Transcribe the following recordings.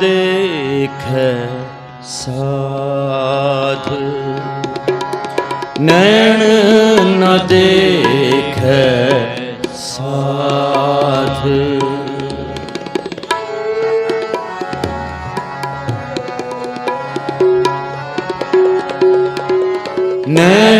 ਦੇਖੈ ਸਾਧ। ਨੈਣ ਨਾ ਦੇਖੈ ਸਾਧ। ਨੈਣ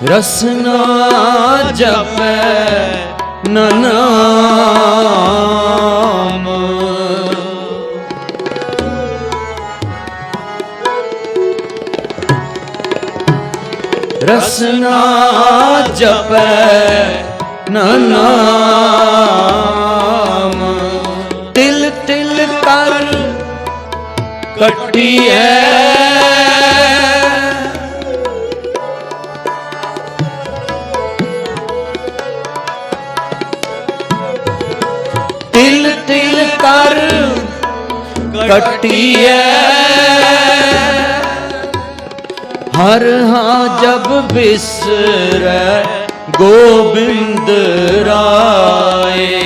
ਰਸਨਾ ਜਪੈ ਨਨਾਮ ਰਸਨਾ ਜਪੈ ਨਨਾਮ ਤਿਲ ਤਿਲ ਕਰ ਕੱਟੀਐ ਕਟੀਐ। ਹਰ ਹਾਂ ਜਬ ਬਿਸਰੈ ਗੋਬਿੰਦ ਰਾਏ।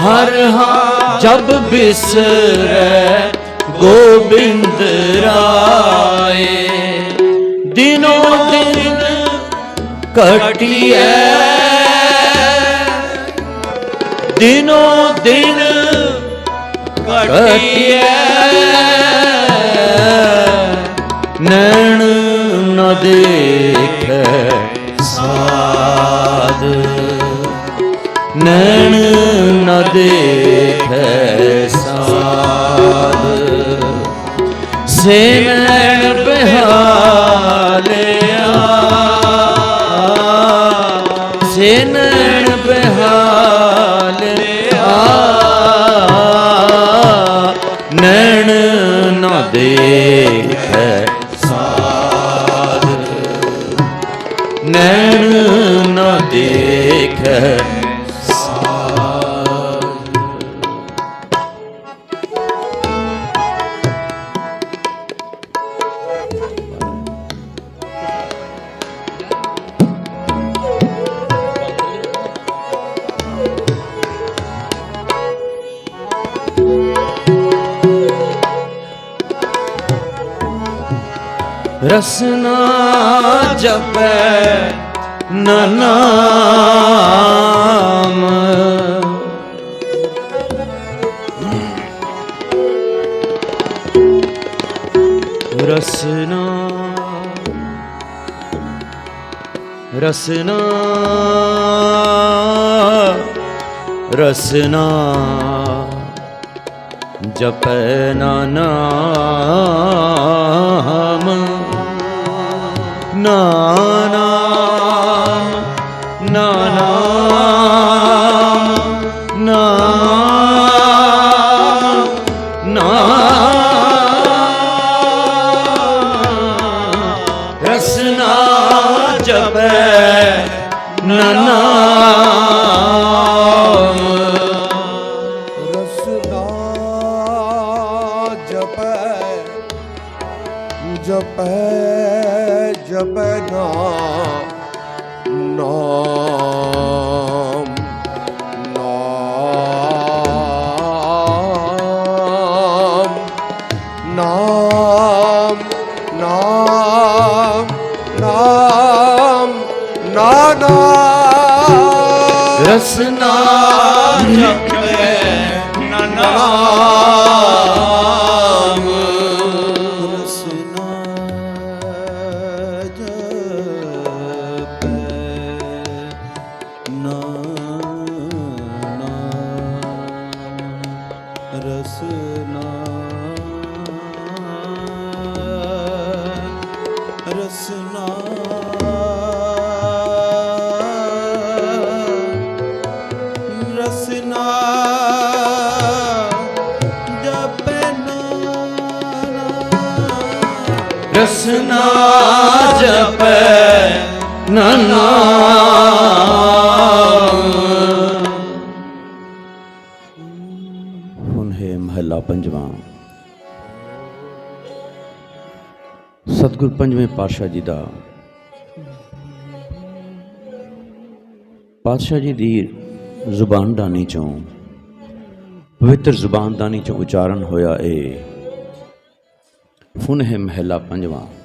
ਹਰ ਹਾਂ ਜਬ ਬਿਸਰੈ ਗੋਬਿੰਦ ਰਾਏ। ਦਿਨੋ ਘਟੀਐ। ਦਿਨੋ ਦਿਨ ਘਟੀਐ। ਨੈਣ ਨ ਦੇਖੈ ਸਾਧ। ਨੈਣ ਨ ਦੇਖੈ ਸਾਧ। ਸੇਵਨ ਬਿਹਾਰ ਨ ਰਸਨਾ ਰਸਨਾ ਰਸਨਾ ਜਪੈ ਨਾਮ ਨਾ ਨਾਮ ਨ ਹੁਣ ਹੈ ਮਹਲਾ ਪੰਜਵਾਂ। ਸਤਿਗੁਰ ਪੰਜਵੇਂ ਪਾਤਸ਼ਾਹ ਜੀ ਦਾ। ਪਾਤਸ਼ਾਹ ਜੀ ਦੀ ਜ਼ੁਬਾਨ ਦਾਨੀ ਚੋਂ, ਪਵਿੱਤਰ ਜ਼ੁਬਾਨ ਦਾਨੀ ਚੋਂ ਉਚਾਰਨ ਹੋਇਆ ਇਹ ਫੁਨ ਹੈ ਮਹਿਲਾ ਪੰਜਵਾਂ।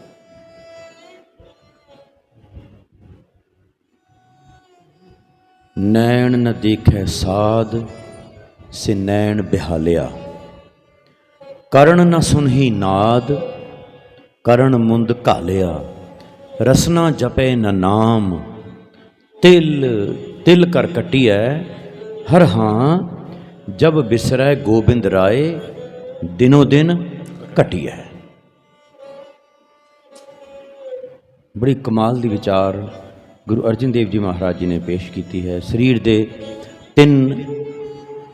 ਨੈਣ ਨ ਦੇਖੈ ਸਾਧ, ਸੇ ਨੈਣ ਬਿਹਾਲਿਆ। ਕਰਨ ਨ ਸੁਨਹੀ ਨਾਦ, ਕਰਨ ਮੁੰਦ ਘਾਲਿਆ। ਰਸਨਾ ਜਪੈ ਨ ਨਾਮ, ਤਿਲ ਤਿਲ ਕਰ ਕਟਿਐ। ਹਰ ਹਾਂ, ਜਬ ਬਿਸਰੈ ਗੋਬਿੰਦ ਰਾਏ, ਦਿਨੋ ਦਿਨ ਘਟਿਐ। ਬੜੀ ਕਮਾਲ ਦੀ ਵਿਚਾਰ ਗੁਰੂ ਅਰਜਨ ਦੇਵ ਜੀ ਮਹਾਰਾਜ ਜੀ ਨੇ ਪੇਸ਼ ਕੀਤੀ ਹੈ। ਸਰੀਰ ਦੇ ਤਿੰਨ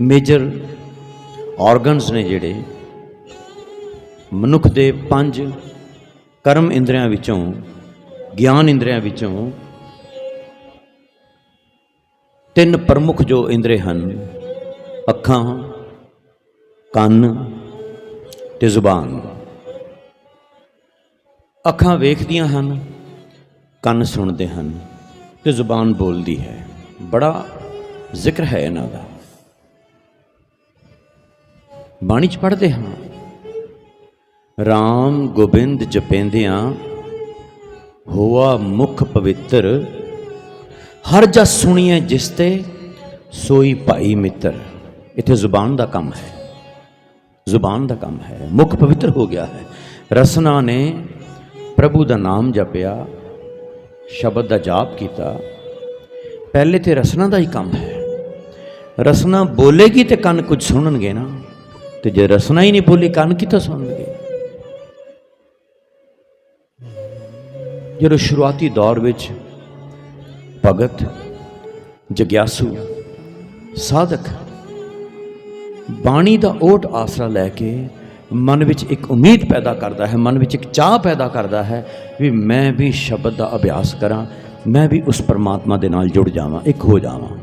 ਮੇਜਰ ਆਰਗਨਸ ਨੇ ਜਿਹੜੇ, ਮਨੁੱਖ ਦੇ ਪੰਜ ਕਰਮ ਇੰਦਰੀਆਂ ਵਿੱਚੋਂ, ਗਿਆਨ ਇੰਦਰੀਆਂ ਵਿੱਚੋਂ ਤਿੰਨ ਪ੍ਰਮੁੱਖ ਜੋ ਇੰਦਰੀ ਹਨ, ਅੱਖਾਂ, ਕੰਨ ਤੇ ਜ਼ੁਬਾਨ। ਅੱਖਾਂ ਵੇਖਦੀਆਂ ਹਨ, ਕੰਨ ਸੁਣਦੇ ਹਨ। ਤੇ ਜ਼ੁਬਾਨ ਬੋਲਦੀ ਹੈ, ਬੜਾ ਜ਼ਿਕਰ ਹੈ ਇਹਨਾਂ ਦਾ। ਬਾਣੀ ਚ ਪੜ੍ਹਦੇ ਹਾਂ RAM ਗੋਬਿੰਦ ਜਪੈਂਦਿਆਂ, ਹੋਆ ਮੁਖ ਪਵਿੱਤਰ, ਹਰ ਜਸ ਸੁਣੀਏ ਜਿਸ ਤੇ ਸੋਈ ਭਾਈ ਮਿੱਤਰ। ਇੱਥੇ ਜ਼ੁਬਾਨ ਦਾ ਕੰਮ ਹੈ, ਜ਼ੁਬਾਨ ਦਾ ਕੰਮ ਹੈ, ਮੁਖ ਪਵਿੱਤਰ ਹੋ ਗਿਆ ਹੈ। ਰਸਨਾ ਨੇ ਪ੍ਰਭੂ ਦਾ ਨਾਮ ਜਪਿਆ ਸ਼ਬਦ ਦਾ ਜਾਪ ਕੀਤਾ। ਪਹਿਲੇ ਤੇ ਰਸਨਾ ਦਾ ਹੀ ਕੰਮ ਹੈ। ਰਸਨਾ ਬੋਲੇਗੀ ਤੇ ਕੰਨ ਕੁਝ ਸੁਣਨਗੇ ਨਾ। ਤੇ ਜੇ ਰਸਨਾ ਹੀ ਨਹੀਂ ਬੋਲੀ, ਕੰਨ ਕਿੱਥੋਂ ਸੁਣਨਗੇ? ਜਦੋਂ ਸ਼ੁਰੂਆਤੀ ਦੌਰ ਵਿੱਚ ਭਗਤ, ਜਗਿਆਸੂ, ਸਾਧਕ ਬਾਣੀ ਦਾ ਓਟ ਆਸਰਾ ਲੈ ਕੇ ਮਨ ਵਿੱਚ ਇੱਕ ਉਮੀਦ ਪੈਦਾ ਕਰਦਾ ਹੈ, ਮਨ ਵਿੱਚ ਇੱਕ ਚਾਹ ਪੈਦਾ ਕਰਦਾ ਹੈ ਵੀ ਮੈਂ ਵੀ ਸ਼ਬਦ ਦਾ ਅਭਿਆਸ ਕਰਾਂ, ਮੈਂ ਵੀ ਉਸ ਪਰਮਾਤਮਾ ਦੇ ਨਾਲ ਜੁੜ ਜਾਵਾਂ, ਇੱਕ ਹੋ ਜਾਵਾਂ।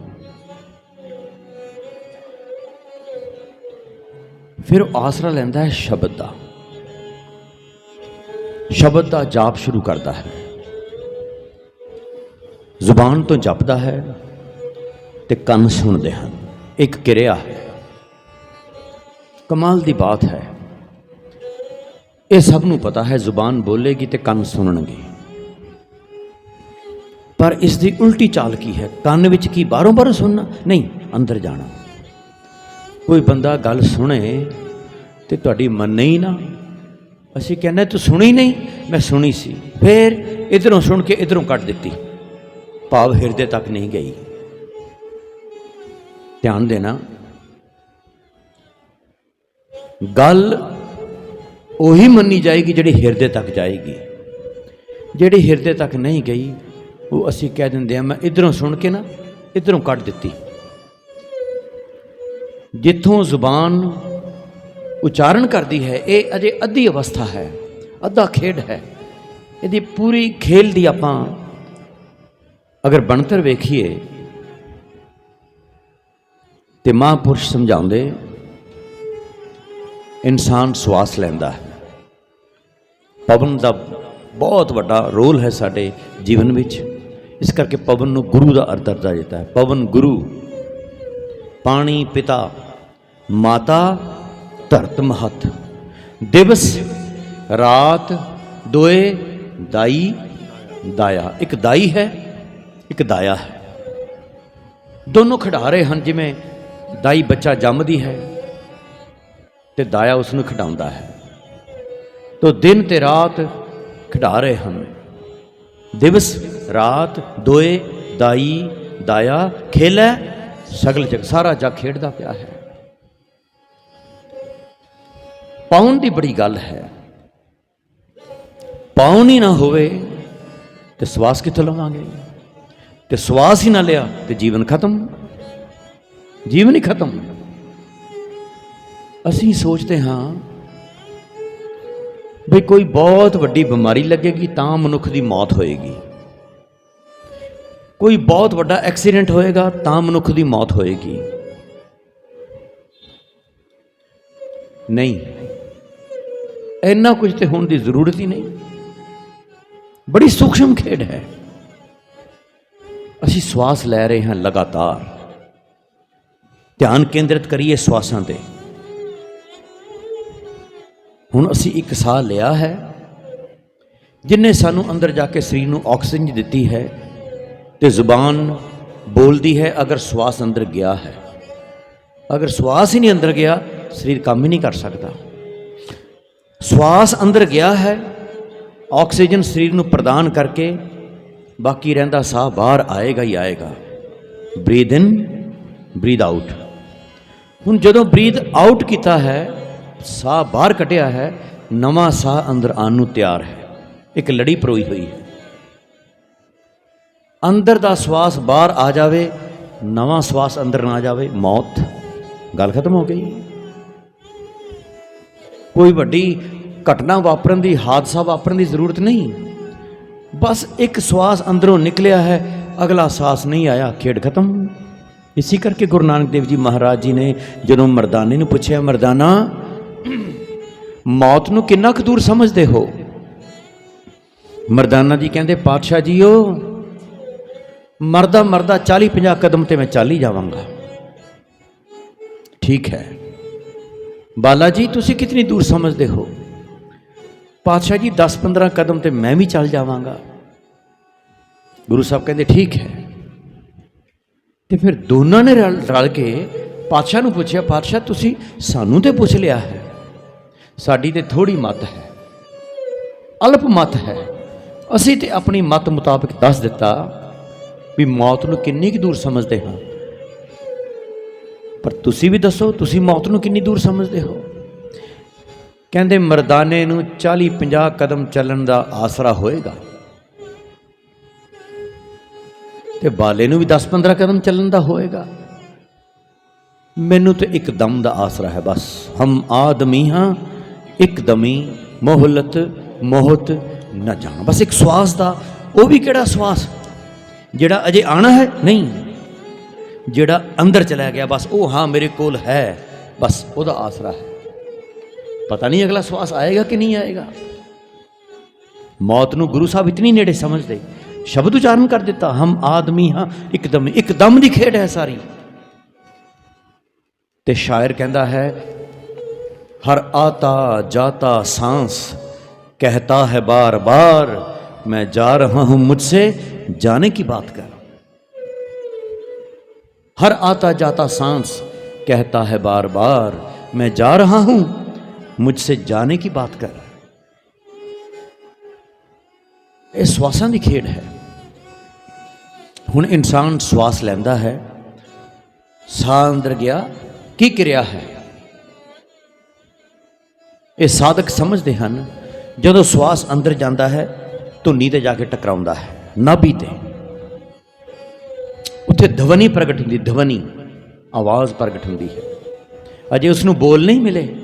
ਫਿਰ ਉਹ ਆਸਰਾ ਲੈਂਦਾ ਹੈ ਸ਼ਬਦ ਦਾ। ਸ਼ਬਦ ਦਾ ਜਾਪ ਸ਼ੁਰੂ ਕਰਦਾ ਹੈ। ਜ਼ੁਬਾਨ ਤੋਂ ਜਪਦਾ ਹੈ ਤੇ ਕੰਨ ਸੁਣਦੇ ਹਨ। ਇੱਕ ਕਿਰਿਆ ਹੈ। ਕਮਾਲ ਦੀ ਬਾਤ ਹੈ। ਇਹ ਸਭ ਨੂੰ ਪਤਾ ਹੈ, ਜ਼ੁਬਾਨ ਬੋਲੇਗੀ ਤੇ ਕੰਨ ਸੁਣਨਗੇ। ਪਰ ਇਸ ਦੀ ਉਲਟੀ ਚਾਲ ਕੀ ਹੈ? ਕੰਨ ਵਿੱਚ ਕੀ ਬਾਹਰੋਂ ਬਾਹਰੋਂ ਸੁਣਨਾ? ਨਹੀਂ, ਅੰਦਰ ਜਾਣਾ। ਕੋਈ ਬੰਦਾ ਗੱਲ ਸੁਣੇ ਤੇ ਤੁਹਾਡੀ ਮੰਨੇ ਹੀ ਨਾ। ਅਸੀਂ ਕਹਿੰਦੇ, ਤੂੰ ਸੁਣੀ ਨਹੀਂ? ਮੈਂ ਸੁਣੀ ਸੀ। ਫਿਰ ਇਧਰੋਂ ਸੁਣ ਕੇ ਇਧਰੋਂ ਕੱਢ ਦਿੱਤੀ। ਭਾਵ ਹਿਰਦੇ ਤੱਕ ਨਹੀਂ ਗਈ। ਧਿਆਨ ਦੇਣਾ। ਗੱਲ ਉਹੀ ਮੰਨੀ ਜਾਏਗੀ ਜਿਹੜੀ ਹਿਰਦੇ ਤੱਕ ਜਾਏਗੀ। ਜਿਹੜੀ ਹਿਰਦੇ ਤੱਕ ਨਹੀਂ ਗਈ, ਉਹ ਅਸੀਂ ਕਹਿ ਦਿੰਦੇ ਆ ਮੈਂ ਇਧਰੋਂ ਸੁਣ ਕੇ ਨਾ, ਇਧਰੋਂ ਕੱਢ ਦਿੱਤੀ। ਜਿੱਥੋਂ ਜ਼ੁਬਾਨ ਉਚਾਰਨ ਕਰਦੀ ਹੈ, ਇਹ ਅਜੇ ਅੱਧੀ ਅਵਸਥਾ ਹੈ, ਅੱਧਾ ਖੇਡ ਹੈ। ਇਹਦੀ ਪੂਰੀ ਖੇਲ ਦੀ ਆਪਾਂ ਅਗਰ ਬਣਤਰ ਵੇਖੀਏ, ਤੇ ਮਹਾਂਪੁਰਸ਼ ਸਮਝਾਉਂਦੇ, ਇਨਸਾਨ ਸਵਾਸ ਲੈਂਦਾ ਹੈ। ਪਵਨ ਦਾ ਬਹੁਤ ਵੱਡਾ ਰੋਲ ਹੈ ਸਾਡੇ ਜੀਵਨ ਵਿੱਚ। ਇਸ ਕਰਕੇ ਪਵਨ ਨੂੰ ਗੁਰੂ ਦਾ ਅਰਥ ਦਰਜਾ ਦਿੱਤਾ ਹੈ। ਪਵਨ ਗੁਰੂ, ਪਾਣੀ ਪਿਤਾ, ਮਾਤਾ ਧਰਤ ਮਹਤ। ਦਿਵਸ, ਰਾਤ ਦੋਏ ਦਾਈ ਦਾਇਆ। ਇੱਕ ਦਾਈ ਹੈ, ਇੱਕ ਦਾਇਆ ਹੈ। ਦੋਨੋਂ ਖਿਡਾਰੇ ਹਨ ਜਿਵੇਂ ਦਾਈ ਬੱਚਾ ਜੰਮਦੀ ਹੈ ਤੇ ਦਾਇਆ ਉਸ ਨੂੰ ਖਿਡਾਉਂਦਾ ਹੈ। ਤੋ ਦਿਨ ਤੇ ਰਾਤ ਖਿਡਾ ਰਹੇ ਹਨ। ਦਿਵਸ ਰਾਤ ਦੋਏ ਦਾਈ ਦਾਇਆ ਖੇਲੇ, ਸਗਲ ਜਗ ਸਾਰਾ ਜਗ ਖੇਡਦਾ ਪਿਆ ਹੈ। ਪਾਉਣ ਦੀ ਬੜੀ ਗੱਲ ਹੈ। ਪਾਉਣ ਹੀ ਨਾ ਹੋਵੇ ਤੇ ਸਵਾਸ ਕਿੱਥੋਂ ਲਵਾਂਗੇ? ਤੇ ਸਵਾਸ ਹੀ ਨਾ ਲਿਆ ਤੇ ਜੀਵਨ ਖਤਮ। ਜੀਵਨ ਹੀ ਖਤਮ। ਅਸੀਂ ਸੋਚਦੇ ਹਾਂ ਵੀ ਕੋਈ ਬਹੁਤ ਵੱਡੀ ਬਿਮਾਰੀ ਲੱਗੇਗੀ ਤਾਂ ਮਨੁੱਖ ਦੀ ਮੌਤ ਹੋਏਗੀ। ਕੋਈ ਬਹੁਤ ਵੱਡਾ ਐਕਸੀਡੈਂਟ ਹੋਏਗਾ ਤਾਂ ਮਨੁੱਖ ਦੀ ਮੌਤ ਹੋਏਗੀ। ਨਹੀਂ। ਇੰਨਾ ਕੁਝ ਤੇ ਹੋਣ ਦੀ ਜ਼ਰੂਰਤ ਹੀ ਨਹੀਂ। ਬੜੀ ਸੂਖਸ਼ਮ ਖੇਡ ਹੈ। ਅਸੀਂ ਸਵਾਸ ਲੈ ਰਹੇ ਹਾਂ ਲਗਾਤਾਰ। ਧਿਆਨ ਕੇਂਦਰਿਤ ਕਰੀਏ ਸਵਾਸਾਂ ਤੇ। ਹੁਣ ਅਸੀਂ ਇੱਕ ਸਾਹ ਲਿਆ ਹੈ, ਜਿਨੇ ਸਾਨੂੰ ਅੰਦਰ ਜਾ ਕੇ ਸਰੀਰ ਨੂੰ ਆਕਸੀਜਨ ਦਿੱਤੀ ਹੈ ਤੇ ਜ਼ੁਬਾਨ ਬੋਲਦੀ ਹੈ, ਅਗਰ ਸਵਾਸ ਅੰਦਰ ਗਿਆ ਹੈ। ਅਗਰ ਸਵਾਸ ਹੀ ਨਹੀਂ ਅੰਦਰ ਗਿਆ, ਸਰੀਰ ਕੰਮ ਹੀ ਨਹੀਂ ਕਰ ਸਕਦਾ। ਸਵਾਸ ਅੰਦਰ ਗਿਆ ਹੈ, ਆਕਸੀਜਨ ਸਰੀਰ ਨੂੰ ਪ੍ਰਦਾਨ ਕਰਕੇ ਬਾਕੀ ਰਹਿੰਦਾ ਸਾਹ ਬਾਹਰ ਆਏਗਾ ਹੀ ਆਏਗਾ। Breathe in, breathe out. ਹੁਣ ਜਦੋਂ ਬਰੀਦ ਆਊਟ ਕੀਤਾ ਹੈ ਸਾਹ ਬਾਹਰ ਕੱਢਿਆ ਹੈ, ਨਵਾਂ ਸਾਹ ਅੰਦਰ ਆਉਣ ਨੂੰ ਤਿਆਰ ਹੈ। ਇੱਕ ਲੜੀ ਪਰੋਈ ਹੋਈ ਹੈ। ਅੰਦਰ ਦਾ ਸਵਾਸ ਬਾਹਰ ਆ ਜਾਵੇ, ਨਵਾਂ ਸਵਾਸ ਅੰਦਰ ਨਾ ਜਾਵੇ, ਮੌਤ। ਗੱਲ ਖਤਮ ਹੋ ਗਈ। ਕੋਈ ਵੱਡੀ ਘਟਨਾ ਵਾਪਰਨ ਦੀ, ਹਾਦਸਾ ਵਾਪਰਨ ਦੀ ਜ਼ਰੂਰਤ ਨਹੀਂ। ਬਸ ਇੱਕ ਸਵਾਸ ਅੰਦਰੋਂ ਨਿਕਲਿਆ ਹੈ, ਅਗਲਾ ਸਾਸ ਨਹੀਂ ਆਇਆ, ਖੇਡ ਖਤਮ। ਇਸੇ ਕਰਕੇ ਗੁਰੂ ਨਾਨਕ ਦੇਵ ਜੀ ਮਹਾਰਾਜ ਜੀ ਨੇ ਜਦੋਂ ਮਰਦਾਨੇ ਨੂੰ ਪੁੱਛਿਆ, ਮਰਦਾਨਾ ਮੌਤ ਨੂੰ ਕਿੰਨਾ ਕੁ ਦੂਰ ਸਮਝਦੇ ਹੋ? ਮਰਦਾਨਾ ਜੀ ਕਹਿੰਦੇ, ਪਾਤਸ਼ਾਹ ਜੀਓ, ਮਰਦਾ ਮਰਦਾ 40 50 ਕਦਮ ਤੇ ਮੈਂ ਚੱਲ ਹੀ ਜਾਵਾਂਗਾ। ਠੀਕ ਹੈ। ਬਾਲਾ ਜੀ, ਤੁਸੀਂ ਕਿਤਨੀ ਦੂਰ ਸਮਝਦੇ ਹੋ? ਪਾਤਸ਼ਾਹ ਜੀ 10 15 ਕਦਮ ਤੇ ਮੈਂ ਵੀ ਚੱਲ ਜਾਵਾਂਗਾ। ਗੁਰੂ ਸਾਹਿਬ ਕਹਿੰਦੇ, ਠੀਕ ਹੈ। ਤੇ ਫਿਰ ਦੋਨਾਂ ਨੇ ਰਲ ਰਲ ਕੇ ਪਾਤਸ਼ਾਹ ਨੂੰ ਪੁੱਛਿਆ, ਪਾਤਸ਼ਾਹ, ਤੁਸੀਂ ਸਾਨੂੰ ਤੇ ਪੁੱਛ ਲਿਆ ਹੈ? ਸਾਡੀ ਤੇ ਥੋੜੀ ਮਤ ਹੈ। ਅਲਪ ਮਤ ਹੈ। ਅਸੀਂ ਤੇ ਆਪਣੀ ਮਤ ਮੁਤਾਬਕ ਦੱਸ ਦਿੱਤਾ ਵੀ ਮੌਤ ਨੂੰ ਕਿੰਨੀ ਕੁ ਦੂਰ ਸਮਝਦੇ ਹਾਂ। ਪਰ ਤੁਸੀਂ ਵੀ ਦੱਸੋ, ਤੁਸੀਂ ਮੌਤ ਨੂੰ ਕਿੰਨੀ ਦੂਰ ਸਮਝਦੇ ਹੋ? ਕਹਿੰਦੇ ਮਰਦਾਨੇ ਨੂੰ 40 50 ਕਦਮ ਚੱਲਣ ਦਾ ਆਸਰਾ ਹੋਏਗਾ। ਤੇ ਬਾਲੇ ਨੂੰ ਵੀ 10 15 ਕਦਮ ਚੱਲਣ ਦਾ ਹੋਏਗਾ। ਮੈਨੂੰ ਤੇ ਇੱਕ ਦਮ ਦਾ ਆਸਰਾ ਹੈ ਬਸ। ਹਮ ਆਦਮੀ ਹਾਂ ਇੱਕ ਮੋਹਲਤ ਮੋਹਤ ਨਾ ਜਾਣਾ। ਬਸ ਇੱਕ ਸਵਾਸ ਦਾ, ਉਹ ਵੀ ਕਿਹੜਾ ਸਵਾਸ? ਜਿਹੜਾ ਅਜੇ ਆਣਾ ਹੈ? ਨਹੀਂ। ਜਿਹੜਾ ਅੰਦਰ ਚਲਾ ਗਿਆ, ਬਸ ਉਹ ਹਾਂ ਮੇਰੇ ਕੋਲ ਹੈ। ਬਸ ਉਹਦਾ ਆਸਰਾ ਹੈ। ਪਤਾ ਨਹੀਂ ਅਗਲਾ ਸਵਾਸ ਆਏਗਾ ਕਿ ਨਹੀਂ ਆਏਗਾ। ਮੌਤ ਨੂੰ ਗੁਰੂ ਸਾਹਿਬ ਇਤਨੀ ਨੇੜੇ ਸਮਝਦੇ। ਸ਼ਬਦ ਉਚਾਰਨ ਕਰ ਦਿੱਤਾ, ਹਮ ਆਦਮੀ ਹਾਂ। ਇੱਕਦਮ ਇੱਕਦਮ ਦੀ ਖੇਡ ਹੈ ਸਾਰੀ। ਤੇ ਸ਼ਾਇਰ ਕਹਿੰਦਾ ਹੈ ਹਰ ਆਤਾ ਜਾਤਾ सांस कहता है बार बार मैं जा रहा हूं मुझसे जाने की बात कर हर आता जाता सांस कहता है बार बार मैं जा रहा हूं मुझसे जाने की बात कर ਇਹ ਸਵਾਸਾਂ ਦੀ ਖੇਡ ਹੈ ਹੁਣ ਇਨਸਾਨ ਸਵਾਸ ਲੈਂਦਾ ਹੈ ਸਾਹ ਅੰਦਰ ਗਿਆ ਕੀ ਕਿਰਿਆ ਹੈ ਇਹ ਸਾਧਕ ਸਮਝਦੇ ਹਨ, ਜਦੋਂ ਸਵਾਸ ਅੰਦਰ ਜਾਂਦਾ ਹੈ ਧੁੰਨੀ ਤੇ ਜਾ ਕੇ ਟਕਰਾਉਂਦਾ ਹੈ ਨਾਭੀ ਤੇ ਉੱਥੇ ਧਵਨੀ ਪ੍ਰਗਟ ਹੁੰਦੀ, ਧਵਨੀ, ਆਵਾਜ਼ ਪ੍ਰਗਟ ਹੁੰਦੀ ਹੈ। ਅਜੇ ਉਸ ਨੂੰ ਬੋਲ ਨਹੀਂ ਮਿਲੇ।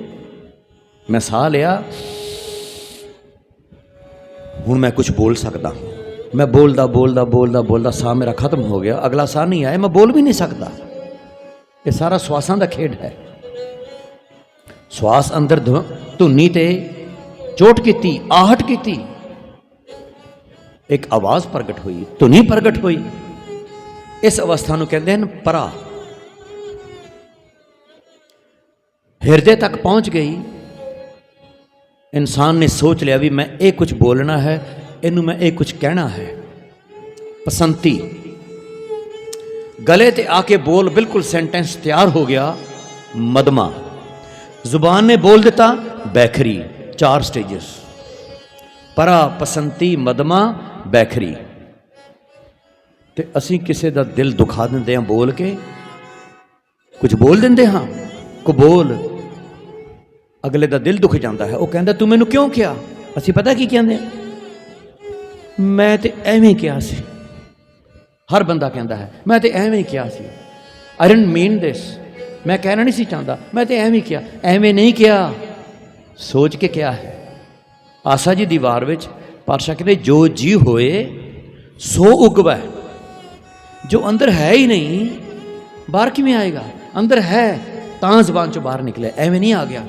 ਮੈਂ ਸਾਹ ਲਿਆ। ਹੁਣ ਮੈਂ ਕੁਝ ਬੋਲ ਸਕਦਾ। ਮੈਂ ਬੋਲਦਾ ਬੋਲਦਾ ਬੋਲਦਾ ਬੋਲਦਾ, ਸਾਹ ਮੇਰਾ ਖਤਮ ਹੋ ਗਿਆ। ਅਗਲਾ ਸਾਹ ਨਹੀਂ ਆਇਆ, ਮੈਂ ਬੋਲ ਵੀ ਨਹੀਂ ਸਕਦਾ। ਇਹ ਸਾਰਾ ਸਵਾਸਾਂ ਦਾ ਖੇਡ ਹੈ। ਸਵਾਸ ਅੰਦਰ ਧੁ- ਧੁੰਨੀ ਤੇ ਚੋਟ ਕੀਤੀ, ਆਹਟ ਕੀਤੀ। ਇੱਕ ਆਵਾਜ਼ ਪ੍ਰਗਟ ਹੋਈ, ਧੁਨੀ ਪ੍ਰਗਟ ਹੋਈ। ਇਸ ਅਵਸਥਾ ਨੂੰ ਕਹਿੰਦੇ ਹਨ ਪਰਾ। ਹਿਰਦੇ ਤੱਕ ਪਹੁੰਚ ਗਈ। ਇਨਸਾਨ ਨੇ ਸੋਚ ਲਿਆ ਵੀ ਮੈਂ ਇਹ ਕੁਝ ਬੋਲਣਾ ਹੈ, ਇਹਨੂੰ ਮੈਂ ਇਹ ਕੁਝ ਕਹਿਣਾ ਹੈ। ਪਸੰਤੀ। ਗਲੇ ਤੇ ਆ ਕੇ ਬੋਲ ਬਿਲਕੁਲ ਸੈਂਟੈਂਸ ਤਿਆਰ ਹੋ ਗਿਆ, ਮਦਮਾ। ਜ਼ੁਬਾਨ ਨੇ ਬੋਲ ਦਿੱਤਾ, ਬੈਖਰੀ, ਚਾਰ ਸਟੇजेस ਪਰਾ ਪਸੰਤੀ ਮਦਮਾ, ਬੈਖਰੀ। ਤੇ ਅਸੀਂ ਕਿਸੇ ਦਾ ਦਿਲ ਦੁਖਾ ਦਿੰਦੇ ਹਾਂ ਬੋਲ ਕੇ, ਕੁਝ ਬੋਲ ਦਿੰਦੇ ਹਾਂ? ਕਬੂਲ ਅਗਲੇ ਦਾ ਦਿਲ ਦੁਖ ਜਾਂਦਾ ਹੈ। ਉਹ ਕਹਿੰਦਾ, ਤੂੰ ਮੈਨੂੰ ਕਿਉਂ ਕਿਹਾ? ਅਸੀਂ ਪਤਾ ਕੀ ਕਹਿੰਦੇ ਹਾਂ? ਮੈਂ ਤੇ ਐਵੇਂ ਕਿਹਾ ਸੀ। ਹਰ ਬੰਦਾ ਕਹਿੰਦਾ ਹੈ, ਮੈਂ ਤੇ ਐਵੇਂ ਕਿਹਾ ਸੀ। ਆਈ ਡਿਡਨਟ ਮੀਨ ਦਿਸ ਮੈਂ ਕਹਿਣਾ ਨਹੀਂ ਸੀ ਚਾਹੁੰਦਾ। ਮੈਂ ਤੇ ਐਵੇਂ ਕਿਹਾ, ਐਵੇਂ ਨਹੀਂ ਕਿਹਾ। ਸੋਚ ਕੇ ਕਿਹਾ ਹੈ। ਆਸਾ ਜੀ ਦੀ ਵਾਰ ਵਿੱਚ ਪਾਤਸ਼ਾਹ ਕਹਿੰਦੇ, ਜੋ ਜੀ ਹੋਏ, ਸੋ ਉਗਵੈ। ਜੋ ਅੰਦਰ ਹੈ ਹੀ ਨਹੀਂ, ਬਾਹਰ ਕਿਵੇਂ ਆਏਗਾ? ਅੰਦਰ ਹੈ, ਤਾਂ ਜ਼ਬਾਨ ਚੋਂ ਬਾਹਰ ਨਿਕਲੇ ਐਵੇਂ ਨਹੀਂ ਆ ਗਿਆ।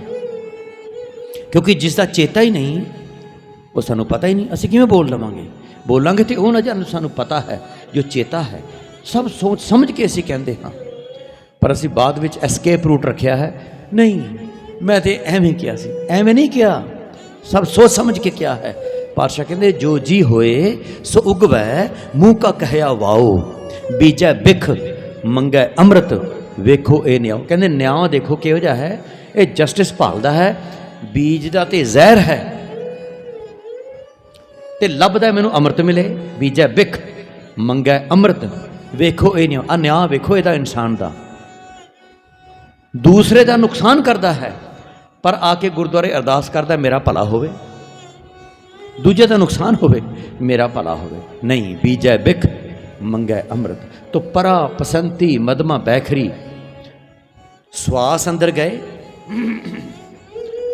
ਕਿਉਂਕਿ ਜਿਸ ਦਾ ਚੇਤਾ ਹੀ ਨਹੀਂ, ਉਹ ਸਾਨੂੰ ਪਤਾ ਹੀ ਨਹੀਂ। ਅਸੀਂ ਕਿਵੇਂ ਬੋਲ ਲਵਾਂਗੇ? ਬੋਲਾਂਗੇ ਤੇ ਉਹ ਨਾ ਜਾਣ, ਸਾਨੂੰ ਪਤਾ ਹੈ। ਜੋ ਚੇਤਾ ਹੈ, ਸਭ ਸੋਚ ਸਮਝ ਕੇ ਅਸੀਂ ਕਹਿੰਦੇ ਹਾਂ। ਪਰ ਅਸੀਂ ਬਾਅਦ ਵਿੱਚ ਐਸਕੇਪ ਰੂਟ ਰੱਖਿਆ ਹੈ। ਨਹੀਂ, ਮੈਂ ਤੇ ਐਵੇਂ ਕਿਹਾ ਸੀ। ਐਵੇਂ ਨਹੀਂ ਕਿਹਾ। ਸਭ ਸੋਚ ਸਮਝ ਕੇ ਕਿਹਾ ਹੈ। ਪਾਤਸ਼ਾਹ ਕਹਿੰਦੇ, ਜੋ ਜੀ ਹੋਏ, ਸੋ ਉਗਵੈ, ਮੂੰਹ ਕਾ ਕਹਿਆ ਵਾਓ, ਬੀਜੈ ਬਿਖ, ਮੰਗੈ ਅੰਮ੍ਰਿਤ, ਵੇਖੋ ਇਹ ਨਿਆਂ ਕਹਿੰਦੇ, ਨਿਆਂ ਦੇਖੋ ਕਿਹੋ ਜਿਹਾ ਹੈ। ਇਹ ਜਸਟਿਸ ਭਾਲਦਾ ਹੈ, ਬੀਜ ਦਾ ਤੇ ਜ਼ਹਿਰ ਹੈ। ਤੇ ਲੱਭਦਾ ਮੈਨੂੰ ਅੰਮ੍ਰਿਤ ਮਿਲੇ, ਬੀਜੈ ਬਿਖ, ਮੰਗੈ ਅੰਮ੍ਰਿਤ, ਵੇਖੋ ਇਹ ਨਿਆਂ ਆ ਨਿਆਂ ਵੇਖੋ ਇਹਦਾ ਇਨਸਾਨ ਦਾ। ਦੂਸਰੇ ਦਾ ਨੁਕਸਾਨ ਕਰਦਾ ਹੈ, ਪਰ ਆ ਕੇ ਗੁਰਦੁਆਰੇ ਅਰਦਾਸ ਕਰਦਾ ਮੇਰਾ ਭਲਾ ਹੋਵੇ। ਦੂਜੇ ਦਾ ਨੁਕਸਾਨ ਹੋਵੇ, ਮੇਰਾ ਭਲਾ ਹੋਵੇ। ਨਹੀਂ, ਬੀਜੈ ਬਿਖ, ਮੰਗੈ ਅੰਮ੍ਰਿਤ। ਤੋ ਪਰਾ ਪਸੰਤੀ ਮਦਮਾ ਬੈਖਰੀ। ਸਵਾਸ ਅੰਦਰ ਗਏ।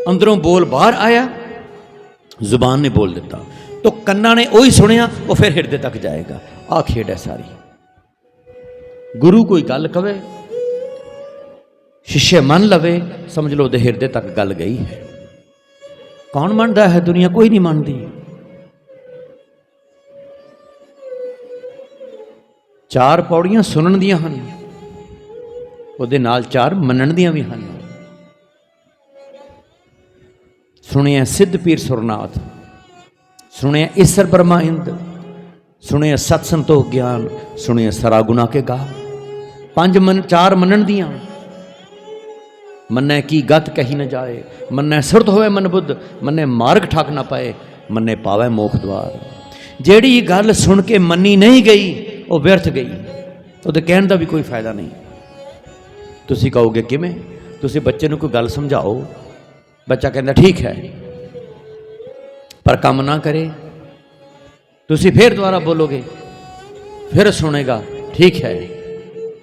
ਅੰਦਰੋਂ ਬੋਲ ਬਾਹਰ ਆਇਆ। ਜ਼ੁਬਾਨ ਨੇ ਬੋਲ ਦਿੱਤਾ। ਤੋ ਕੰਨਾਂ ਨੇ ਉਹੀ ਸੁਣਿਆ, ਉਹ ਫਿਰ ਹਿਰਦੇ ਤੱਕ ਜਾਏਗਾ। ਆ ਖੇਡ ਹੈ ਸਾਰੀ। ਗੁਰੂ ਕੋਈ ਗੱਲ ਕਵੇ ਸ਼ਿਸ਼ੇ ਮੰਨ ਲਵੇ, ਸਮਝ ਲਓ ਉਹਦੇ ਹਿਰਦੇ ਤੱਕ ਗੱਲ ਗਈ ਹੈ। ਕੌਣ ਮੰਨਦਾ ਹੈ ਦੁਨੀਆ? ਕੋਈ ਨਹੀਂ ਮੰਨਦੀ। ਚਾਰ ਪੌੜੀਆਂ ਸੁਣਨ ਦੀਆਂ ਹਨ। ਉਹਦੇ ਨਾਲ ਚਾਰ ਮੰਨਣ ਦੀਆਂ ਵੀ ਹਨ। ਸੁਣਿਆ ਸਿੱਧ ਪੀਰ ਸੁਰਨਾਥ, ਸੁਣਿਆ ਈਸ਼ਰ ਬ੍ਰਹਮਾ ਇੰਦ, ਸੁਣਿਆ ਸਤ ਸੰਤੋਖ ਗਿਆਨ, ਸੁਣਿਆ ਸਰਾ ਗੁਨਾ ਕੇ ਗਾ ਪੰਜ ਮਨ, ਚਾਰ ਮੰਨਣ ਦੀਆਂ। ਮੰਨੈ ਕੀ ਗਤ ਕਹੀ ਨ ਜਾਏ ਮੰਨੈ ਸੁਰਤ ਹੋਵੇ ਮਨ ਬੁੱਧ ਮੰਨੈ ਮਾਰਗ ਠਾਕ ਨ ਪਾਏ ਮੰਨੈ ਪਾਵੇ ਮੋਖ ਦਵਾਰ ਜਿਹੜੀ ਗੱਲ ਸੁਣ ਕੇ ਮੰਨੀ ਨਹੀਂ ਗਈ ਉਹ ਵਿਅਰਥ ਗਈ ਉਹਦੇ ਕਹਿਣ ਦਾ ਵੀ ਕੋਈ ਫਾਇਦਾ ਨਹੀਂ ਤੁਸੀਂ ਕਹੋਗੇ ਕਿਵੇਂ ਤੁਸੀਂ ਬੱਚੇ ਨੂੰ ਕੋਈ ਗੱਲ ਸਮਝਾਓ ਬੱਚਾ ਕਹਿੰਦਾ ਠੀਕ ਹੈ ਪਰ ਕੰਮ ਨਾ ਕਰੇ ਤੁਸੀਂ ਫੇਰ ਦੁਬਾਰਾ ਬੋਲੋਗੇ ਫਿਰ ਸੁਣੇਗਾ ਠੀਕ ਹੈ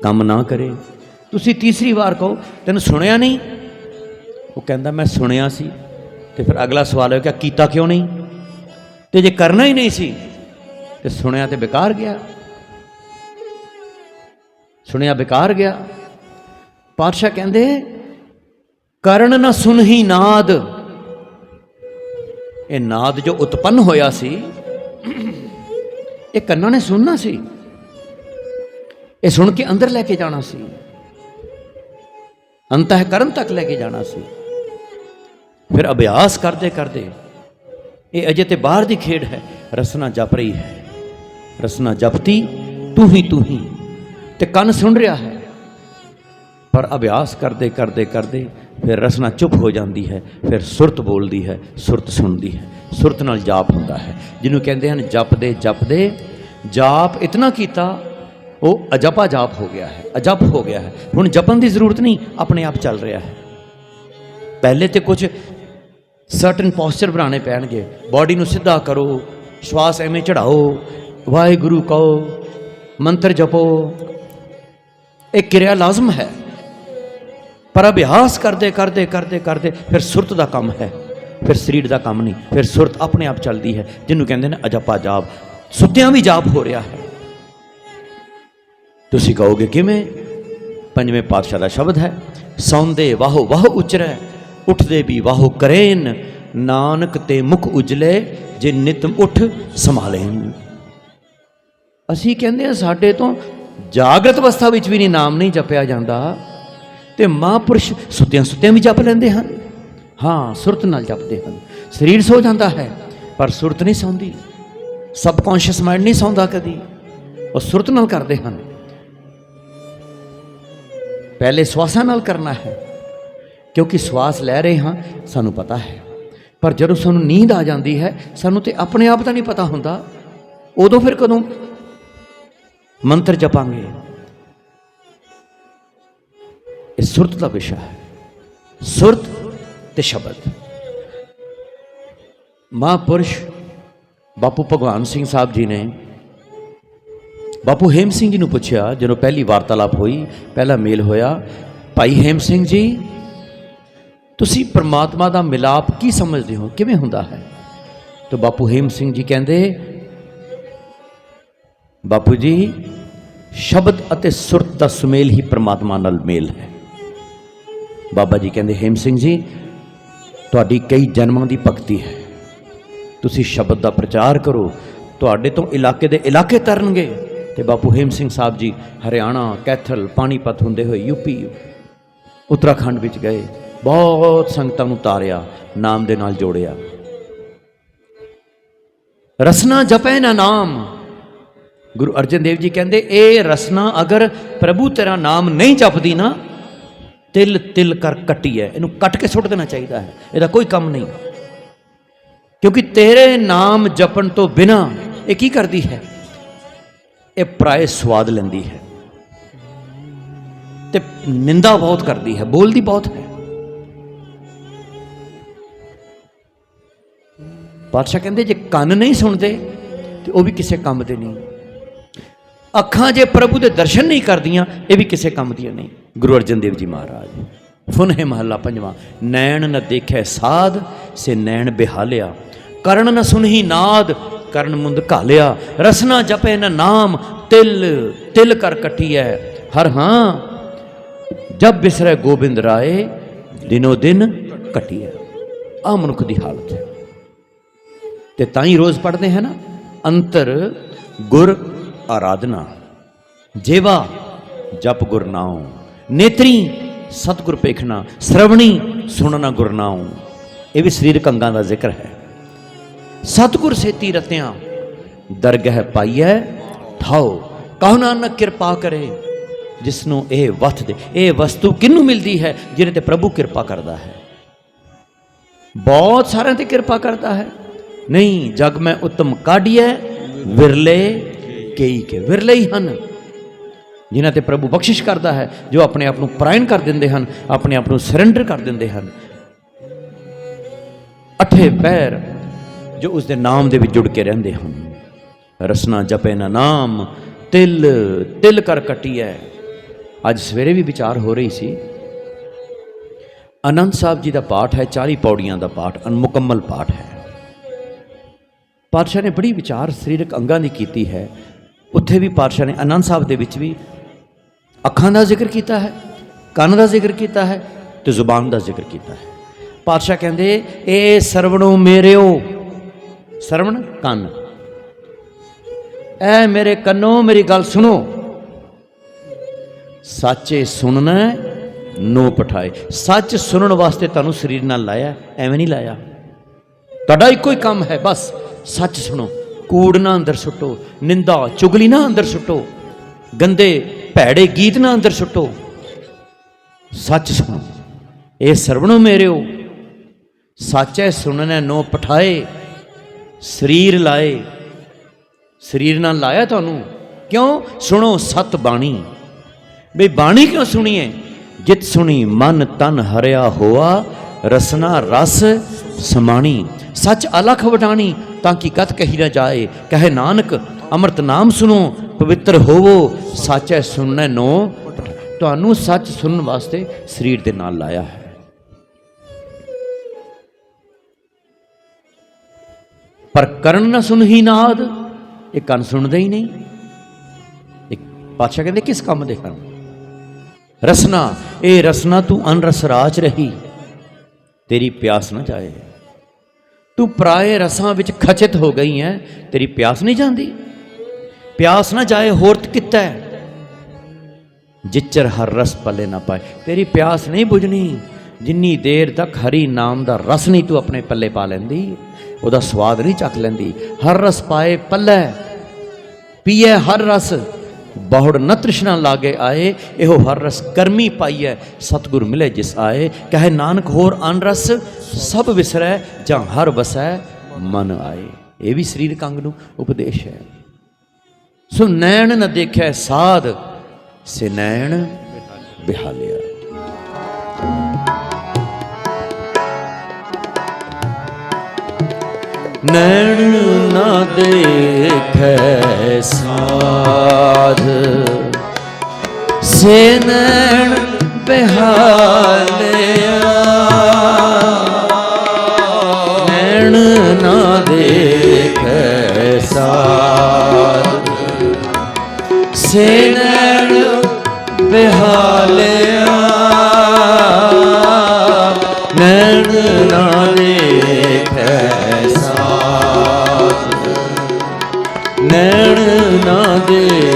ਕੰਮ ਨਾ ਕਰੇ ਤੁਸੀਂ ਤੀਸਰੀ ਵਾਰ ਕਹੋ, ਤੈਨੂੰ ਸੁਣਿਆ ਨਹੀਂ? ਉਹ ਕਹਿੰਦਾ, ਮੈਂ ਸੁਣਿਆ ਸੀ। ਤੇ ਫਿਰ ਅਗਲਾ ਸਵਾਲ ਹੋਇਆ ਹੋਏਗਾ ਕੀਤਾ ਕਿਉਂ ਨਹੀਂ? ਤੇ ਜੇ ਕਰਨਾ ਹੀ ਨਹੀਂ ਸੀ, ਤੇ ਸੁਣਿਆ ਤੇ ਬੇਕਾਰ ਗਿਆ। ਸੁਣਿਆ ਬੇਕਾਰ ਗਿਆ। ਪਾਤਸ਼ਾਹ ਕਹਿੰਦੇ, ਕਰਨ ਨਾ ਸੁਨਹੀ ਨਾਦ। ਇਹ ਨਾਦ ਜੋ ਉਤਪੰਨ ਹੋਇਆ ਸੀ, ਇਹ ਕੰਨਾਂ ਨੇ ਸੁਣਨਾ ਸੀ। ਇਹ ਸੁਣ ਕੇ ਅੰਦਰ ਲੈ ਕੇ ਜਾਣਾ ਸੀ। ਅੰਤःਕਰਨ ਤੱਕ ਲੈ ਕੇ ਜਾਣਾ ਸੀ। ਫਿਰ ਅਭਿਆਸ ਕਰਦੇ ਕਰਦੇ ਇਹ ਅਜੇ ਤੇ ਬਾਹਰ ਦੀ ਖੇਡ ਹੈ। ਰਸਨਾ ਜਪ ਰਹੀ ਹੈ। ਰਸਨਾ ਜਪਤੀ, ਤੂੰ ਹੀ ਤੂੰ ਹੀ। ਤੇ ਕੰਨ ਸੁਣ ਰਿਹਾ ਹੈ। ਪਰ ਅਭਿਆਸ ਕਰਦੇ ਕਰਦੇ ਕਰਦੇ ਫਿਰ ਰਸਨਾ ਚੁੱਪ ਹੋ ਜਾਂਦੀ ਹੈ। ਫਿਰ ਸੁਰਤ ਬੋਲਦੀ ਹੈ, ਸੁਰਤ ਸੁਣਦੀ ਹੈ। ਸੁਰਤ ਨਾਲ ਜਾਪ ਹੁੰਦਾ ਹੈ। ਜਿਹਨੂੰ ਕਹਿੰਦੇ ਹਨ ਜਪਦੇ ਜਪਦੇ, ਜਾਪ ਇਤਨਾ ਕੀਤਾ ਉਹ ਅਜਪਾ ਜਾਪ ਹੋ ਗਿਆ ਹੈ ਅਜਪ ਹੋ ਗਿਆ ਹੈ। ਹੁਣ ਜਪਣ ਦੀ ਜ਼ਰੂਰਤ ਨਹੀਂ, ਆਪਣੇ ਆਪ ਚੱਲ ਰਿਹਾ ਹੈ। ਪਹਿਲੇ ਤੇ ਕੁਝ ਸਰਟਨ ਪੋਸਚਰ ਬਣਾਉਣੇ ਪੈਣਗੇ। ਬਾਡੀ ਨੂੰ ਸਿੱਧਾ ਕਰੋ, ਸ਼ਵਾਸ ਐਵੇਂ ਚੜਾਓ, ਵਾਹਿਗੁਰੂ ਕਹੋ, ਮੰਤਰ ਜਪੋ। ਇਹ ਕਿਰਿਆ ਲਾਜ਼ਮ ਹੈ। ਪਰ ਅਭਿਆਸ ਕਰਦੇ ਕਰਦੇ ਕਰਦੇ ਕਰਦੇ ਫਿਰ ਸੁਰਤ ਦਾ ਕੰਮ ਹੈ। ਫਿਰ ਸਰੀਰ ਦਾ ਕੰਮ ਨਹੀਂ, ਫਿਰ ਸੁਰਤ ਆਪਣੇ ਆਪ ਚੱਲਦੀ ਹੈ। ਜਿਹਨੂੰ ਕਹਿੰਦੇ ਨੇ ਅਜਪਾ ਜਾਪ ਸੁੱਤਿਆਂ ਵੀ ਜਾਪ ਹੋ ਰਿਹਾ ਹੈ। ਤੁਸੀਂ ਕਹੋਗੇ, ਕਿਵੇਂ? ਪੰਜਵੇਂ ਪਾਤਸ਼ਾਹ ਦਾ ਸ਼ਬਦ ਹੈ, ਸੌਂਦੇ ਵਾਹੋ ਵਾਹ ਉਚਰੈ, ਉੱਠਦੇ ਵੀ ਵਾਹੋ ਕਰੇਨ, ਨਾਨਕ ਤੇ ਮੁਖ ਉਜਲੇ, ਜੇ ਨਿਤ ਉਠ ਸੰਭਾਲੇ ਅਸੀਂ ਕਹਿੰਦੇ ਆ ਸਾਡੇ ਤੋਂ ਜਾਗਰਤ ਅਵਸਥਾ ਵਿੱਚ ਵੀ ਨਹੀਂ ਨਾਮ ਨਹੀਂ ਜਪਿਆ ਜਾਂਦਾ ਤੇ ਮਹਾਂਪੁਰਸ਼ ਸੁੱਤਿਆਂ ਸੁੱਤਿਆਂ ਵੀ ਜਪ ਲੈਂਦੇ ਹਨ। ਹਾਂ, ਸੁਰਤ ਨਾਲ ਜਪਦੇ ਹਨ। ਸਰੀਰ ਸੋ ਜਾਂਦਾ ਹੈ, ਪਰ ਸੁਰਤ ਨਹੀਂ ਸੌਂਦੀ। ਸਬਕੌਂਸ਼ੀਅਸ ਮਾਈਂਡ ਨਹੀਂ ਸੌਂਦਾ ਕਦੀ। ਉਹ ਸੁਰਤ ਨਾਲ ਕਰਦੇ ਹਨ। ਪਹਿਲੇ ਸਵਾਸਾਂ ਨਾਲ ਕਰਨਾ ਹੈ ਕਿਉਂਕਿ ਸਵਾਸ ਲੈ ਰਹੇ ਹਾਂ ਸਾਨੂੰ ਪਤਾ ਹੈ ਪਰ ਜਦੋਂ ਸਾਨੂੰ ਨੀਂਦ ਆ ਜਾਂਦੀ ਹੈ ਸਾਨੂੰ ਤੇ ਆਪਣੇ ਆਪ ਤਾਂ ਨਹੀਂ ਪਤਾ ਹੁੰਦਾ ਉਦੋਂ ਫਿਰ ਕਦੋਂ ਮੰਤਰ ਜਪਾਂਗੇ ਇਹ ਸੁਰਤ ਦਾ ਵਿਸ਼ਾ ਹੈ ਸੁਰਤ ਤੇ ਸ਼ਬਦ ਮਹਾਂਪੁਰਸ਼ ਬਾਪੂ ਭਗਵਾਨ ਸਿੰਘ ਸਾਹਿਬ ਜੀ ਨੇ ਬਾਪੂ ਹੇਮ ਸਿੰਘ ਜੀ ਨੂੰ ਪੁੱਛਿਆ, ਜਦੋਂ ਪਹਿਲੀ ਵਾਰਤਾਲਾਪ ਹੋਈ, ਪਹਿਲਾ ਮੇਲ ਹੋਇਆ, ਭਾਈ ਹੇਮ ਸਿੰਘ ਜੀ, ਤੁਸੀਂ ਪ੍ਰਮਾਤਮਾ ਦਾ ਮਿਲਾਪ ਕੀ ਸਮਝਦੇ ਹੋ? ਕਿਵੇਂ ਹੁੰਦਾ ਹੈ? ਤਾਂ ਬਾਪੂ ਹੇਮ ਸਿੰਘ ਜੀ ਕਹਿੰਦੇ, ਬਾਪੂ ਜੀ, ਸ਼ਬਦ ਅਤੇ ਸੁਰਤ ਦਾ ਸੁਮੇਲ ਹੀ ਪ੍ਰਮਾਤਮਾ ਨਾਲ ਮੇਲ ਹੈ। ਬਾਬਾ ਜੀ ਕਹਿੰਦੇ, ਹੇਮ ਸਿੰਘ ਜੀ, ਤੁਹਾਡੀ ਕਈ ਜਨਮਾਂ ਦੀ ਭਗਤੀ ਹੈ। ਤੁਸੀਂ ਸ਼ਬਦ ਦਾ ਪ੍ਰਚਾਰ ਕਰੋ, ਤੁਹਾਡੇ ਤੋਂ ਇਲਾਕੇ ਦੇ ਇਲਾਕੇ ਤਰਨਗੇ। ਤੇ ਬਾਪੂ ਹੇਮ ਸਿੰਘ ਸਾਹਿਬ ਜੀ ਹਰਿਆਣਾ, ਕੈਥਲ, ਪਾਣੀਪਤ ਹੁੰਦੇ ਹੋਏ ਯੂਪੀ ਉੱਤਰਾਖੰਡ ਵਿੱਚ ਗਏ। ਬਹੁਤ ਸੰਗਤਾਂ ਨੂੰ ਤਾਰਿਆ, ਨਾਮ ਦੇ ਨਾਲ ਜੋੜਿਆ। ਰਸਨਾ ਜਪੈ ਨਾ ਨਾਮ। ਗੁਰੂ ਅਰਜਨ ਦੇਵ ਜੀ ਕਹਿੰਦੇ ਇਹ ਰਸਨਾ, ਅਗਰ ਪ੍ਰਭੂ ਤੇਰਾ ਨਾਮ ਨਹੀਂ ਜਪਦੀ ਨਾ, ਤਿਲ ਤਿਲ ਕਰ ਕੱਟੀ ਹੈ ਇਹਨੂੰ ਕੱਟ ਕੇ ਸੁੱਟ ਦੇਣਾ ਚਾਹੀਦਾ ਹੈ। ਇਹਦਾ ਕੋਈ ਕੰਮ ਨਹੀਂ। ਕਿਉਂਕਿ ਤੇਰੇ ਨਾਮ ਜਪਣ ਤੋਂ ਬਿਨਾ ਇਹ ਕੀ ਕਰਦੀ ਹੈ? ਇਹ ਪ੍ਰਾਏ ਸਵਾਦ ਲੈਂਦੀ ਹੈ। ਤੇ ਨਿੰਦਾ ਬਹੁਤ ਕਰਦੀ ਹੈ ਬੋਲਦੀ ਬਹੁਤ ਹੈ। ਪਾਤਸ਼ਾਹ ਕਹਿੰਦੇ ਜੇ ਕੰਨ ਨਹੀਂ ਸੁਣਦੇ ਤੇ ਉਹ ਵੀ ਕਿਸੇ ਕੰਮ ਦੇ ਨਹੀਂ। ਅੱਖਾਂ ਜੇ ਪ੍ਰਭੂ ਦੇ ਦਰਸ਼ਨ ਨਹੀਂ ਕਰਦੀਆਂ ਇਹ ਵੀ ਕਿਸੇ ਕੰਮ ਦੀਆਂ ਨਹੀਂ। ਗੁਰੂ ਅਰਜਨ ਦੇਵ ਜੀ ਮਹਾਰਾਜ ਫੁਨਹਿ ਮਹੱਲਾ ਪੰਜਵਾਂ ਨੈਣ ਨ ਦੇਖੈ ਸਾਧ ਸੇ ਨੈਣ ਬਿਹਾਲਿਆ। ਕਰਨ ਨ ਸੁਨਹੀ ਨਾਦ ਕਰਨ ਮੁੰਦ ਘਾਲਿਆ, ਰਸਨਾ ਜਪੈ ਨ ਨਾਮ, ਤਿਲ ਤਿਲ ਕਰ ਕਟੀ ਹੈ ਹਰ ਹਾਂ, ਜਬ ਬਿਸਰੈ ਗੋਬਿੰਦ ਰਾਏ, ਦਿਨੋ ਦਿਨ ਕਟੀਐ। ਆ ਮਨੁੱਖ ਦੀ ਹਾਲਤ ਹੈ। ਤੇ ਤਾਂ ਹੀ ਰੋਜ਼ ਪੜ੍ਹਦੇ ਹੈ ਨਾ, ਅੰਤਰ ਗੁਰ ਆਰਾਧਨਾ। ਜੇਵਾ ਜਪ ਗੁਰ ਨਾਉ। ਨੇਤਰੀ ਸਤਿਗੁਰ ਪੇਖਣਾ ਸ਼ਰਵਣੀ ਸੁਣਨਾ ਗੁਰ ਨਾਉ। ਇਹ ਵੀ ਸਰੀਰਕ ਅੰਗਾਂ ਦਾ ਜ਼ਿਕਰ ਹੈ। ਸਤਿਗੁਰ ਸੇਤੀ ਰਤਿਆਂ ਦਰਗਹਿ ਪਾਈਐ, ਠਾਓ। ਕਹੋ ਨਾਨਕ ਕਿਰਪਾ ਕਰੇ ਜਿਸ ਨੂੰ ਇਹ ਵਥ ਦੇ, ਇਹ ਵਸਤੂ ਕਿਹਨੂੰ ਮਿਲਦੀ ਹੈ, ਜਿਹਦੇ ਤੇ ਪ੍ਰਭੂ ਕਿਰਪਾ ਕਰਦਾ ਹੈ? ਬਹੁਤ ਸਾਰਿਆਂ ਤੇ ਕਿਰਪਾ ਕਰਦਾ ਹੈ। ਨਹੀਂ, ਜਗ ਮੈਂ ਉਤਮ ਕਾਢੀਐ, ਵਿਰਲੇ ਕਈ ਕੇ, ਵਿਰਲੇ ਹੀ ਹਨ। ਜਿਨ੍ਹਾਂ ਤੇ ਪ੍ਰਭੂ ਬਖਸ਼ਿਸ਼ ਕਰਦਾ ਹੈ, ਜੋ ਆਪਣੇ ਆਪ ਨੂੰ ਪ੍ਰਾਇਣ ਕਰ ਦਿੰਦੇ ਹਨ, ਆਪਣੇ ਆਪ ਨੂੰ ਸਰੈਂਡਰ ਕਰ ਦਿੰਦੇ ਹਨ। ਅਠੇ ਪੈਰ ਜੋ ਉਸ ਦੇ ਨਾਮ ਦੇ ਵਿੱਚ ਜੁੜ ਕੇ ਰਹਿੰਦੇ ਹਨ। ਰਸਨਾ ਜਪੇ ਨਾ ਨਾਮ, ਤਿਲ ਤਿਲ ਕਰ ਕਟੀਐ। ਅੱਜ ਸਵੇਰੇ ਵੀ ਵਿਚਾਰ ਹੋ ਰਹੀ ਸੀ। ਅਨੰਦ ਸਾਹਿਬ ਜੀ ਦਾ ਪਾਠ ਹੈ 40 ਪੌੜੀਆਂ ਦਾ ਪਾਠ, ਅਨਮੁਕੰਮਲ ਪਾਠ ਹੈ। ਪਾਤਸ਼ਾਹ ਨੇ ਬੜੀ ਵਿਚਾਰ ਸਰੀਰਕ ਅੰਗਾਂ ਦੀ ਕੀਤੀ ਹੈ। ਉੱਥੇ ਵੀ ਪਾਤਸ਼ਾਹ ਨੇ ਆਨੰਦ ਸਾਹਿਬ ਦੇ ਵਿੱਚ ਵੀ ਅੱਖਾਂ ਦਾ ਜ਼ਿਕਰ ਕੀਤਾ ਹੈ, ਕੰਨ ਦਾ ਜ਼ਿਕਰ ਕੀਤਾ ਹੈ ਤੇ ਜ਼ੁਬਾਨ ਦਾ ਜ਼ਿਕਰ ਕੀਤਾ ਹੈ। ਪਾਤਸ਼ਾਹ ਕਹਿੰਦੇ ਇਹ ਸਰਵਣੋ ਮੇਰਿਓ ਸਰਵਣ ਕੰਨ ਐ ਮੇਰੇ ਕੰਨੋ, ਮੇਰੀ ਗੱਲ ਸੁਣੋ। ਸੱਚੇ ਸੁਣਨਾ, ਨੋ ਪਠਾਏ। ਸੱਚ ਸੁਣਨ ਵਾਸਤੇ ਤੁਹਾਨੂੰ ਸਰੀਰ ਨਾਲ ਲਾਇਆ, ਐਵੇਂ ਨਹੀਂ ਲਾਇਆ। ਤੁਹਾਡਾ ਇੱਕੋ ਹੀ ਕੰਮ ਹੈ, ਬਸ ਸੱਚ ਸੁਣੋ। ਕੂੜ ਨਾ ਅੰਦਰ ਸੁੱਟੋ, ਨਿੰਦਾ, ਚੁਗਲੀ ਨਾ ਅੰਦਰ ਸੁੱਟੋ। ਗੰਦੇ ਭੈੜੇ ਗੀਤ ਨਾ ਅੰਦਰ ਸੁੱਟੋ। ਸੱਚ ਸੁਣੋ। ਇਹ ਸਰਵਣੋ ਮੇਰਿਓ ਸੱਚੇ ਸੁਣਨਾ, ਨੋ ਪਠਾਏ। ਸਰੀਰ ਲਾਏ। ਸਰੀਰ ਨਾਲ ਲਾਇਆ ਤੁਹਾਨੂੰ? ਕਿਉਂ? ਸੁਣੋ ਸਤ ਬਾਣੀ। ਬਈ ਬਾਣੀ ਕਿਉਂ ਸੁਣੀਏ? ਜਿਤ ਸੁਣੀ ਮਨ ਤਨ ਹਰਿਆ ਹੋਆ, ਰਸਨਾ ਰਸ ਸਮਾਣੀ। ਸੱਚ ਅਲਖ ਵਟਾਣੀ ਤਾਂ ਕਿ ਕਤ ਕਹੀ ਨਾ ਜਾਏ? ਕਹੇ ਨਾਨਕ, ਅੰਮ੍ਰਿਤ ਨਾਮ ਸੁਨੋ ਪਵਿੱਤਰ ਹੋਵੋ, ਸੱਚੈ ਸੁਣਨੈ ਨੋ। ਤੁਹਾਨੂੰ ਸੱਚ ਸੁਣਨ ਵਾਸਤੇ ਸਰੀਰ ਦੇ ਨਾਲ ਲਾਇਆ ਹੈ। ਪਰ ਕਰਨ ਨਾ ਸੁਨਹੀ ਨਾਦ, ਇਹ ਕੰਨ ਸੁਣਦੇ ਹੀ ਨਹੀਂ। ਇੱਕ ਪਾਤਸ਼ਾਹ ਕਹਿੰਦੇ, ਕਿਸ ਕੰਮ ਦੇ ਕਰਨ? ਰਸਨਾ, ਇਹ ਰਸਨਾ ਤੂੰ ਅਨਰਸ ਰਾਚ ਰਹੀ, ਤੇਰੀ ਪਿਆਸ ਨਾ ਜਾਏ। ਤੂੰ ਪਰਾਏ ਰਸਾਂ ਵਿੱਚ ਖਚਿਤ ਹੋ ਗਈ ਹੈ, ਤੇਰੀ ਪਿਆਸ ਨਹੀਂ ਜਾਂਦੀ। ਪਿਆਸ ਨਾ ਜਾਏ, ਹੋਰ ਕਿੱਤਾ ਜਿੱਚਰ ਹਰ ਰਸ ਪੱਲੇ ਨਾ ਪਾਏ। ਤੇਰੀ ਪਿਆਸ ਨਹੀਂ ਬੁਝਣੀ, ਜਿੰਨੀ ਦੇਰ ਤੱਕ ਹਰੀ ਨਾਮ ਦਾ ਰਸ ਨਹੀਂ ਤੂੰ ਆਪਣੇ ਪੱਲੇ ਪਾ ਲੈਂਦੀ। ਉਹਦਾ ਸਵਾਦ ਨਹੀਂ ਚੱਕ ਲੈਂਦੀ। ਹਰ ਰਸ ਪਾਏ, ਪੱਲੇ, ਪੀਏ ਹਰ ਰਸ। ਬਹੁੜ ਨ ਤ੍ਰਿਸ਼ਨਾ ਲਾਗੇ ਆਏ, ਇਹੋ ਹਰ ਰਸ ਕਰਮੀ ਪਾਈਐ। ਸਤਿਗੁਰ ਮਿਲੇ ਜਿਸ ਆਏ, ਕਹੇ ਨਾਨਕ ਹੋਰ ਅਨ ਰਸ, ਸਭ ਵਿਸਰੈ ਜਾਂ ਹਰ ਵਸੈ ਮਨ ਆਏ। ਇਹ ਵੀ ਸਰੀਰਕ ਅੰਗ ਨੂੰ ਉਪਦੇਸ਼ ਹੈ। ਸੋ ਨੈਣ ਨ ਦੇਖੈ ਸਾਧ, ਸੇ ਨੈਣ ਬਿਹਾਲਿਆ। ਨੈਣ ਨਾ ਦੇਖੈ ਸਾਧ ਸੇ ਨੈਣ ਬਿਹਾਲਿਆ ਨੈਣ ਨਾ ਦੇਖੈ ਸਾਧ ਸੇ ਨੈਣ ਬਿਹਾਲਿਆ ਨਾ